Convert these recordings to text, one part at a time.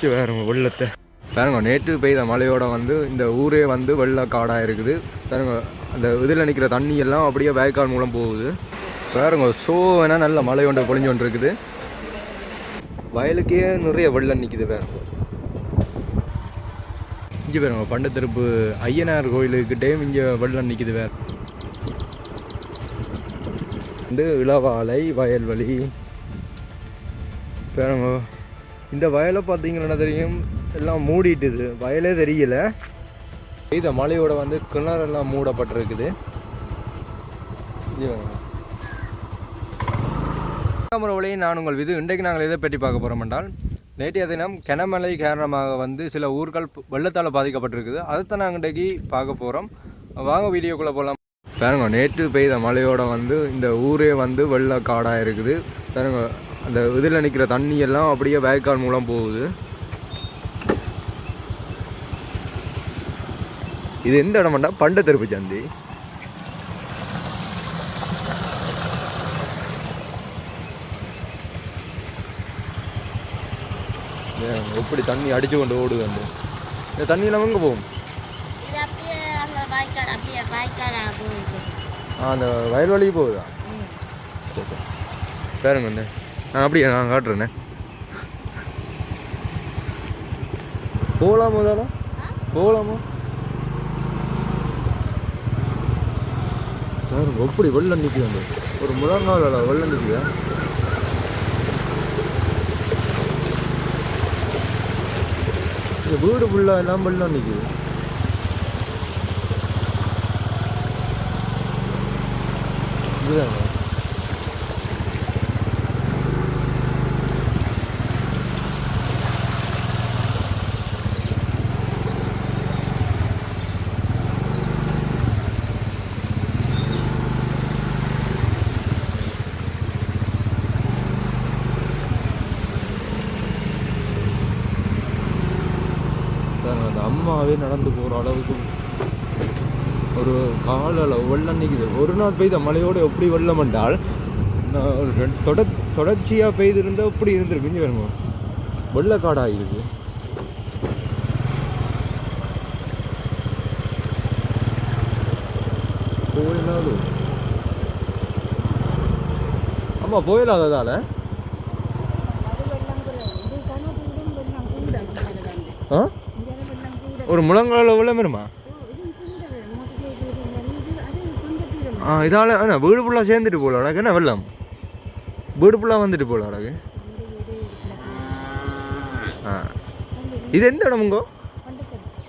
சரி வேறு வெள்ளத்தை. பாருங்க நேற்று பெய்த மழையோட வந்து இந்த ஊரே வந்து வெள்ள காடாக இருக்குது. பாருங்க அந்த இதில் நிற்கிற தண்ணி எல்லாம் அப்படியே வேக்கால் மூலம் போகுது. பாருங்க ஸோ வேணால் நல்ல மழை ஒன்று பொழிஞ்சு கொண்டு இருக்குது வயலுக்கே நிறைய வெள்ளம் நிற்கிது பாருங்க. இங்கே பாருங்க பண்டத்திருப்பு ஐயனார் கோயிலுக்கிட்டே இங்கே வெள்ளம் நிற்கிது வேறு. வந்து இளவாலை வயல்வெளி. பாருங்க இந்த வயலை பார்த்தீங்கன்னா தெரியும்? எல்லாம் மூடிட்டுது. வயலே தெரியல. இந்த மலையோட வந்து கிணறெல்லாம் மூடப்பட்டிருக்குது. இங்க பாருங்க. நான் உங்கள் விது. இன்றைக்கு நாங்கள் எதை பற்றி பார்க்க போகிறோம் என்றால் நேற்றைய தினம் கனமழை காரணமாக வந்து சில ஊர்கள் வெள்ளத்தால் பாதிக்கப்பட்டிருக்குது. அதைத்தான் நாங்கள் இன்றைக்கு பார்க்க போகிறோம் வாங்க வீடியோக்குள்ளே போகலாம். பாருங்க நேற்று பெய்த மழையோட வந்து இந்த ஊரே வந்து வெள்ள காடாக இருக்குது. பாருங்க அந்த இதில் நிற்கிற தண்ணி எல்லாம் அப்படியே வேக்கால் மூலம் போகுது. இது எந்த இடம்டா பண்ட தெருப்பு சந்தி எப்படி தண்ணி அடிச்சு கொண்டு ஓடுது அந்த? இந்த தண்ணி எல்லாம் எங்கே போகும்? ஆ, அந்த வயல்வெளிக்கு போகுதா. சரி சரி. பாருங்க அப்படியே நான் காட்டுறேண்ணே போகலாமா தானே? போகலாமா? சார் எப்படி வெள்ளம் நிற்குது அந்த ஒரு முழங்கால வெள்ளம் நிற்குதா இந்த வீடு ஃபுல்லாக எல்லாம் வெள்ளம் நிற்குது இதுதான்? அம்மாவே நடந்து போகிற அளவுக்கு ஒரு கால அளவு வெள்ளம் நிற்குது ஒரு நாள் பெய்த மழையோடு எப்படி வெள்ளம் என்றால் தொடர் தொடர்ச்சியாக பெய்து இருந்தால் எப்படி இருந்திருக்கு இங்கே வருங்க வெள்ளக்காடாக இருக்கு போயினாலும் ஆமாம் இங்கே ஆ? ஒரு முழங்கால வெள்ளம் வருமா? ஆ இதால் என்ன வீடு ஃபுல்லாக சேர்ந்துட்டு போகல அழகு. என்ன வெள்ளம்? வீடு ஃபுல்லாக வந்துட்டு போகல அழகு. ஆ. இது எந்த இடமுங்கோ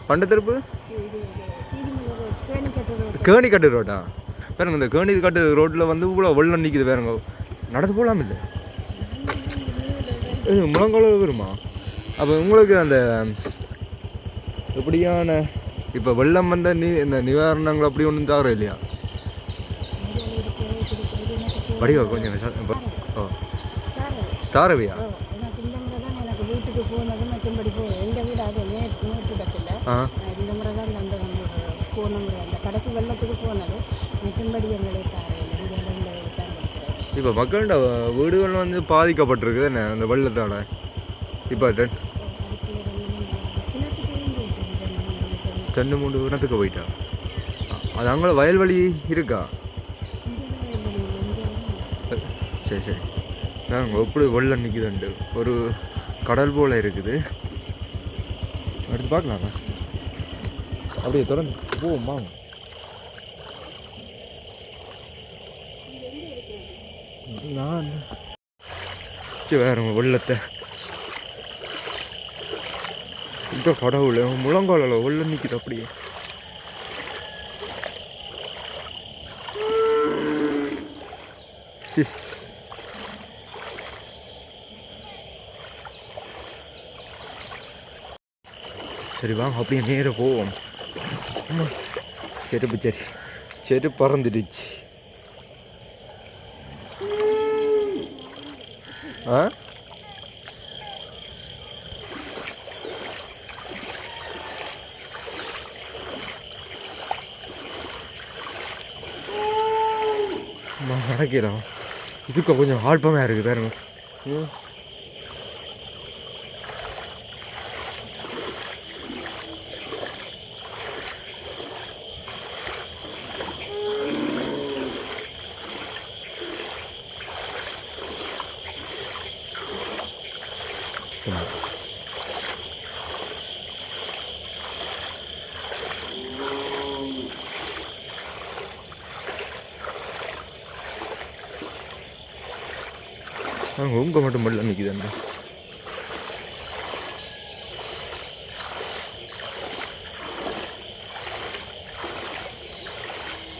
பண்டத்திருப்பு? கேணி கட்டு ரோட்டா? பாருங்க இந்த கேணி கட்டு ரோட்டில் வந்து இவ்வளோ வெள்ளம் நிற்கிது பாருங்க. நடந்து போகலாம் இல்லை? இது முழங்கால வருமா? அப்போ உங்களுக்கு அந்த எப்படியான இப்போ வெள்ளம் வந்த நீ இந்த நிவாரணங்கள் அப்படி ஒன்றும் தவறு இல்லையா? வடிவா கொஞ்சம் ஓ. தாரவியா இந்த முறை தான் அந்த போன முறை அந்த வெள்ளத்துக்கு போனது. எங்களை இப்போ மக்களோட வீடுகள் வந்து பாதிக்கப்பட்டிருக்குது என்ன? அந்த வெள்ளத்தால். இப்போ ரெண்டு ரெண்டு மூணு போயிட்டான் போயிட்டா. அது அங்கே வயல்வெளி இருக்கா? சரி சரி. நாங்கள் எப்படி வெள்ளம் நிற்குதுண்டு ஒரு கடல் போல் இருக்குது. அடுத்து பார்க்கலாமா. அப்படியே தொடர்ந்து போவோம் வாங்க. நான் சரி வேறுங்க வெள்ளத்தை இந்த கடவுள் முழங்காலில் வெள்ளம் நிற்கிது அப்படியே சிஸ் சரி வாங்க அப்படியே நேராக போவோம் செருப்பு சரி செருப்பு பறந்துடுச்சு ஆ 하기라 이들까 그냥 알밤에 하게 되는 거. 응? அங்கே உங்க மட்டும் வெள்ளம் நிற்கிது அந்த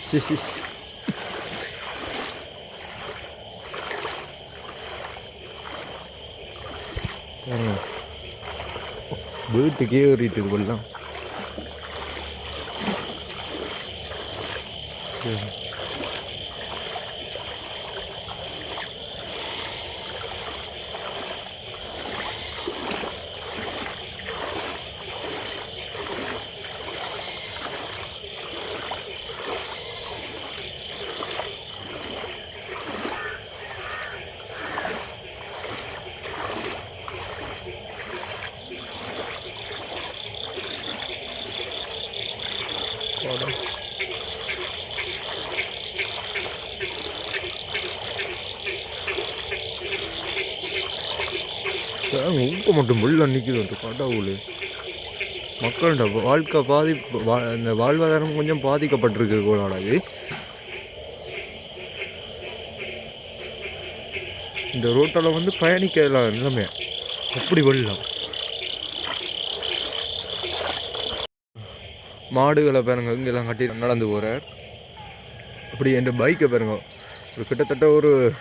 சி சி. பாருங்க. வீட்டுக்கே ஏறிட்டு வெள்ளம் உங்க மட்டும் வெள்ளம் நிற்குது கடவுள். மக்களோட வாழ்க்கை பாதி வா- இந்த வாழ்வாதாரம் கொஞ்சம் பாதிக்கப்பட்டிருக்கு கோலாடாது இந்த ரோட்டில் வந்து பயணிக்கலாம் நிலைமை. அப்படி வெள்ளம். மாடுகளை பாருங்க இங்கெல்லாம் கட்டி நடந்து போகிறார் அப்படி என் பைக்கை பாருங்க ஒரு கிட்டத்தட்ட ஒரு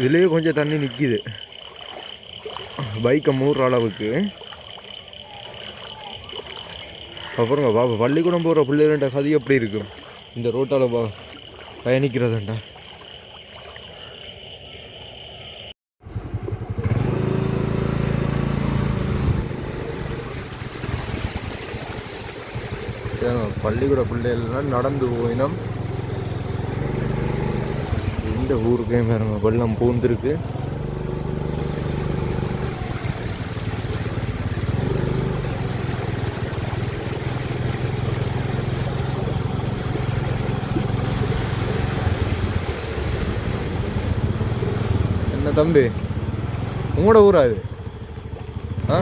இதுலேயே கொஞ்சம் தண்ணி நிற்கிது பைக்கை மூடுற அளவுக்கு. அப்புறம் பாப்பா பள்ளிக்கூடம் போகிற பிள்ளைகள்ட்ட சதி எப்படி இருக்கும் இந்த ரோட்டால் பா பயணிக்கிறதுண்டா. பள்ளிக்கூட பிள்ளைகள்லாம் நடந்து போயினோம். இந்த ஊருக்கே வேறு வெள்ளம் பூந்திருக்கு. தம்பி உங்களோட ஊரா இது? ஆ?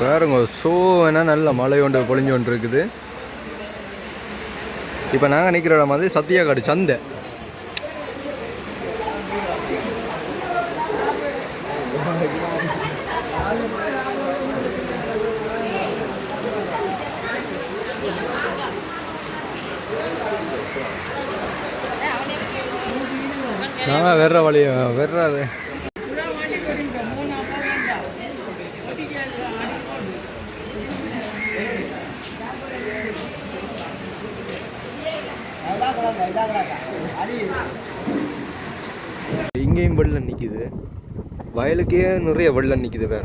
பாருங்க ஸோ வேணால் நல்ல மழை ஒன்று பொழிஞ்சு கொண்டு இருக்குது இப்போ நாங்கள் நிற்கிற இடம் வந்து சத்தியாக்காடு சந்தை. நான் வெற வழிய? வெறாது இங்கேயும் வெள்ளம் நிற்கிது வயலுக்கே நிறைய வெள்ளம் நிற்கிது வேற.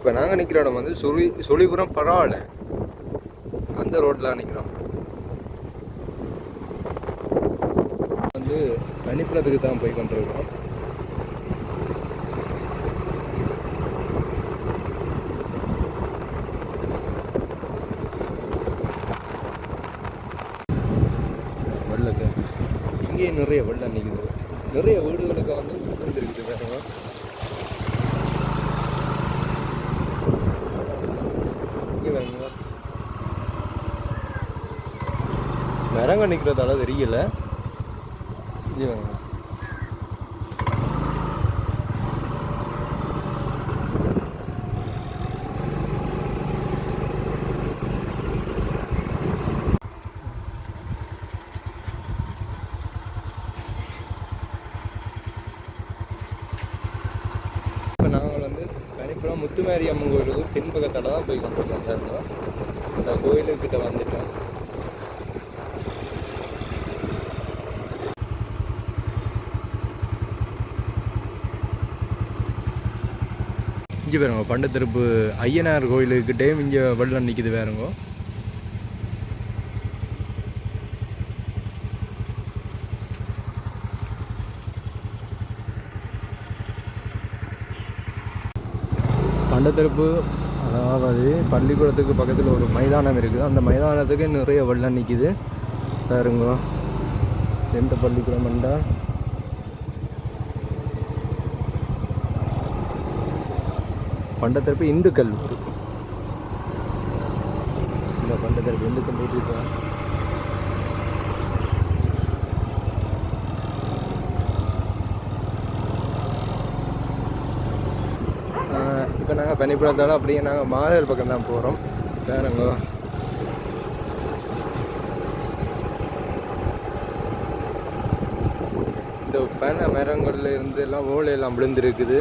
இப்போ நாங்கள் நிற்கிற இடம் வந்து சுழி சுழிபுரம் பரவாயில்ல அந்த ரோட்டில் நிற்கிறோம் வந்து கணிப்புறத்துக்கு தான் போய் கொண்டிருக்கிறோம் வெள்ளத்தை. இங்கேயும் நிறைய வெள்ளம் நிற்குது நிறைய வீடுகளுக்கு வந்து இருக்குது வேற இங்கே வேணுங்க மரங்க நிற்கிறதால தெரியல. இப்போ நாங்கள் வந்து முத்துமாரி அம்மன் கோயிலுக்கு பின்பக்கத்தில் தான் போய் கொண்டிருக்கோம் சார். அந்த கோயிலுக்கிட்ட வந்து இங்கே பாருங்க பண்டத்திருப்பு ஐயனார் கோயிலுக்கிட்டேயும் இங்கே வெள்ளம் நிற்கிது வேறுங்க பண்டத்தரப்பு அதாவது பள்ளிக்கூடத்துக்கு பக்கத்தில் ஒரு மைதானம் இருக்குது. அந்த மைதானத்துக்கு நிறைய வெள்ளம் நிற்கிது பாருங்க. எந்த பள்ளிக்கூடம் என்றால் பண்டத்திறப்பு இந்து கல்லூரி. இந்த பண்டத்திறப்பு இந்து கல்லூரி தான் இப்போ நாங்கள் பனிப்புறத்தால் அப்படியே நாங்கள் மாதர் பக்கம் தான் போகிறோம் வேறங்க இந்த பனை மரங்கள்ல இருந்து எல்லாம் ஓலையெல்லாம் விழுந்துருக்குது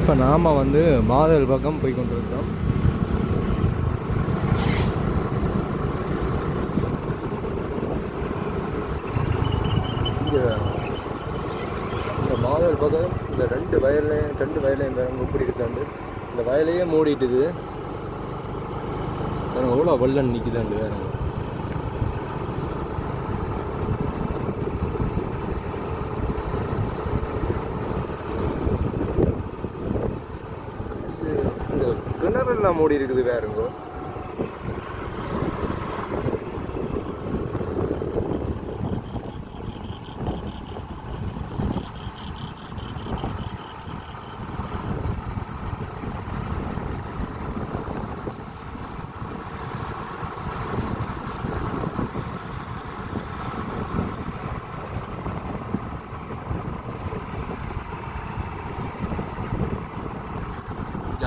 இப்போ நாம் வந்து மாதல் பக்கம் போய் கொண்டிருக்கிறோம். இந்த மாதல் பக்கம் இந்த ரெண்டு வயல்லையும் ரெண்டு வயலையும் பாருங்க எப்படி இருக்காண்டு இந்த வயலையே மூடிட்டுது. பாருங்க எவ்வளோ வெள்ளம் நிற்குதாண்டு வேறு இந்த மூடி இருக்குது வேறுங்க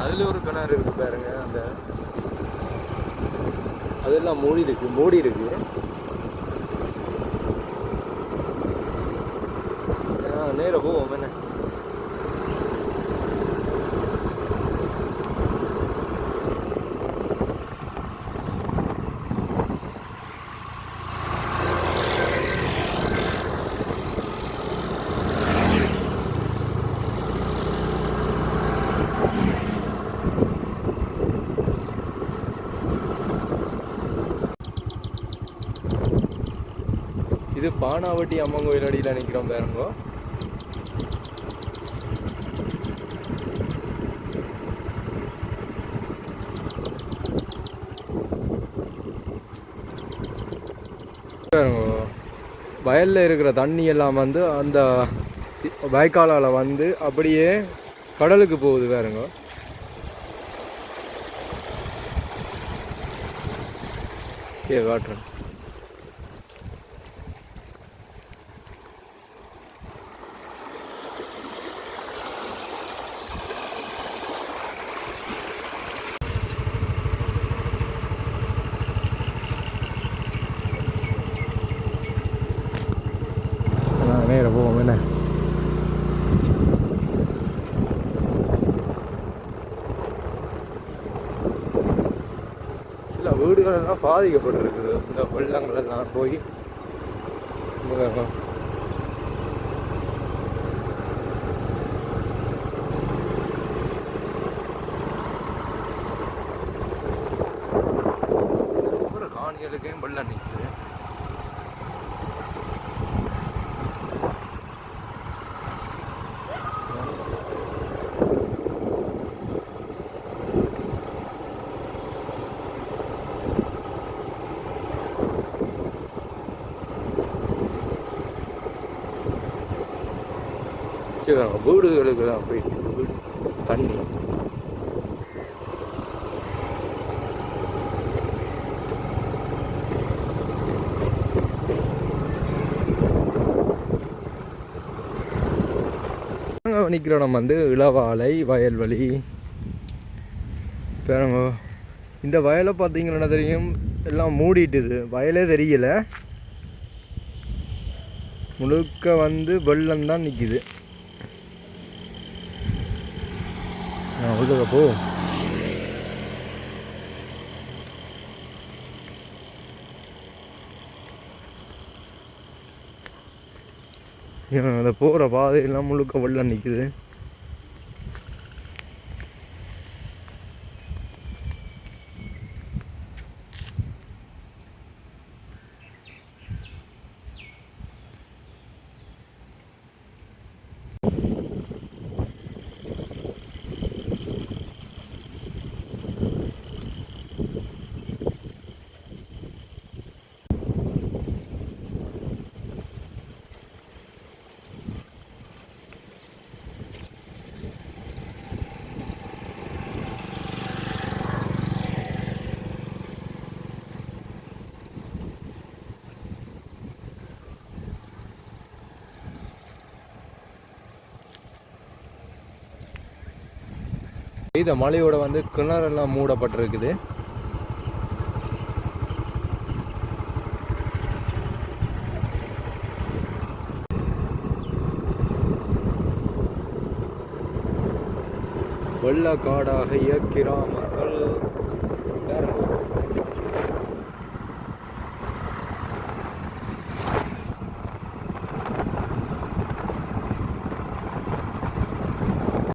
அதுல ஒரு கிணறு இருக்கு பாருங்க. அதெல்லாம் மூடி இருக்கு மூடி இருக்கு. ஆ, போவோம் என்ன? இது பானாவட்டி அம்மன் கோயில் அடியில் நிற்கிறோம் பாருங்க. வயலில் இருக்கிற தண்ணி எல்லாம் வந்து அந்த வாய்க்காலால் வந்து அப்படியே கடலுக்கு போகுது பாருங்க. ஓகே காட்டுறேன் நேரம் போவோம் என்ன சில பாதிக்கப்பட்டிருக்குது. இந்த வெள்ளங்கள் எல்லாம் போய் இங்க ஒரு காணிகளுக்கே வெள்ளம் நிற்குது வச்சுக்கிறாங்க. வீடுகளுக்கு தான் போயிட்டு வீடு தண்ணி. நிற்கிற நம்ம வந்து இளவாலை வயல்வெளி. பாருங்க இந்த வயலை பார்த்தீங்கன்னா தெரியும்? எல்லாம் மூடிட்டுது. வயலே தெரியல. முழுக்க வந்து வெள்ளம் தான் நிற்கிது உள்ளத போ இவன் அதை போகிற பாதையெல்லாம் முழுக்க வெள்ளம் நிற்குது பெய்த மழையோட வந்து கிணறெல்லாம் மூடப்பட்டிருக்குது. வெள்ளக்காடாக கிராமங்கள்